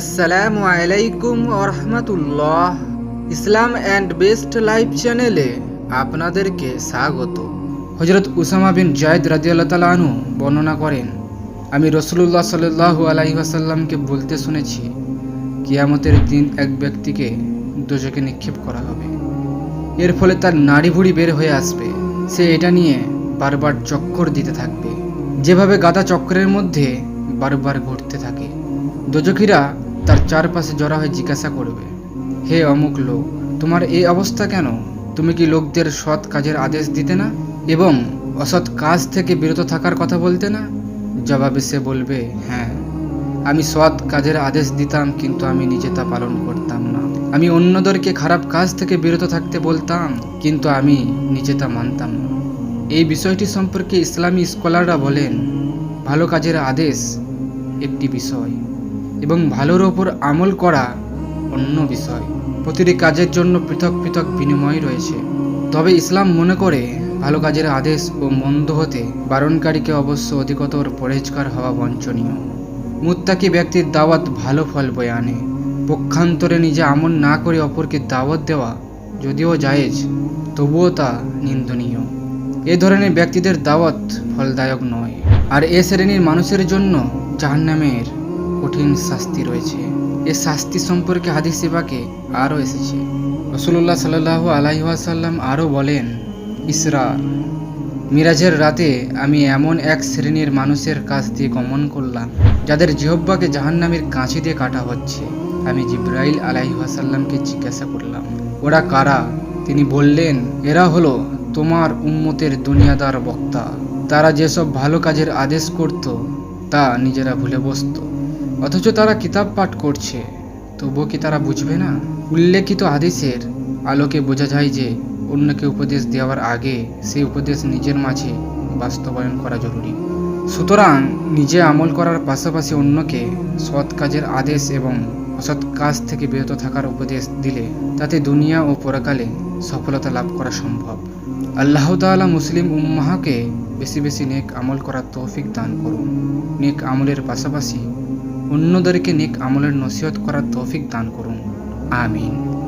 আসসালামু আলাইকুম রহমতুল্লাহ ইসলাম অ্যান্ড বেস্ট লাইফ চ্যানেলে আপনাদেরকে স্বাগত। হজরত উসামা বিন জায়দ রাজিয়াল্লাহ তালা আনহু বর্ণনা করেন, আমি রসুল্লাহ সাল্লাহ আলাহি আসাল্লামকে বলতে শুনেছি, কিয়ামতের দিন এক ব্যক্তিকে দোজকে নিক্ষেপ করা হবে। এর ফলে তার নাড়ি ভুড়ি বের হয়ে আসবে। সে এটা নিয়ে বারবার চক্কর দিতে থাকবে। যেভাবে গাদা চক্রের মধ্যে বারবার ঘুরতে থাকে। দোজকিরা তার চারপাশে জড়া হয়ে জিজ্ঞাসা করবে, হে অমুক লোক, তোমার এই অবস্থা কেন? তুমি কি লোকদের সৎ কাজের আদেশ দিতে না? এবং অসৎ কাজ থেকে বিরত থাকার কথা বলতে না? জবাবে সে বলবে হ্যাঁ আমি সৎ কাজের আদেশ দিতাম, কিন্তু আমি নিজে তা পালন করতাম না। আমি অন্যদেরকে খারাপ কাজ থেকে বিরত থাকতে বলতাম, কিন্তু আমি নিজে তা মানতাম না। এই বিষয়টি সম্পর্কে ইসলামী স্কলাররা বলেন ভালো কাজের আদেশ একটি বিষয় এবং ভালোর ওপর আমল করা অন্য বিষয়। প্রতিটি কাজের জন্য পৃথক পৃথক বিনিময় রয়েছে। তবে ইসলাম মনে করে ভালো কাজের আদেশ ও মন্দ হতে বারণকারীকে অবশ্য অধিকতর পরেজকার হওয়া বঞ্চনীয়। মুত্তাকি ব্যক্তির দাওয়াত ভালো ফল বয়ে আনে। পক্ষান্তরে নিজে আমল না করে অপরকে দাওয়াত দেওয়া যদিও জায়েজ, তবুও তা নিন্দনীয়। এ ধরনের ব্যক্তিদের দাওয়াত ফলদায়ক নয়। আর এ শ্রেণির মানুষের জন্য জাহান্নামের কঠিন শাস্তি রয়েছে। এ শাস্তি সম্পর্কে হাদিস সেবাকে আরও এসেছে। রসুল্লাহ সাল্লাহ আলাইসাল্লাম আরও বলেন, ইসরা, মিরাজের রাতে আমি এমন এক শ্রেণির মানুষের কাছ দিয়ে গমন করলাম, যাদের জিহব্বাকে জাহান্নামের কাঁচি দিয়ে কাটা হচ্ছে। আমি জিব্রাইল আলাইহাসাল্লামকে জিজ্ঞাসা করলাম, ওরা কারা? তিনি বললেন, এরা হলো তোমার উম্মতের দুনিয়াদার বক্তা। তারা যেসব ভালো কাজের আদেশ করত, তা নিজেরা ভুলে বসত। অথচ তারা কিতাব পাঠ করছে, তবুও কি তারা বুঝবে না? উল্লেখিত হাদিসের আলোকে বোঝা যায় যে, অন্যকে উপদেশ দেওয়ার আগে সেই উপদেশ নিজের মাঝে বাস্তবায়ন করা জরুরি। সুতরাং নিজে আমল করার পাশাপাশি অন্যকে সৎ কাজের আদেশ এবং অসৎ কাজ থেকে বিরত থাকার উপদেশ দিলে তাতে দুনিয়া ও পরকালে সফলতা লাভ করা সম্ভব। আল্লাহ তালা মুসলিম উম্মাহাকে বেশি বেশি নেক আমল করার তৌফিক দান করুন। নেক আমলের পাশাপাশি অন্যদেরকে নেক আমলের নসিহত করার তৌফিক দান করুন। আমিন।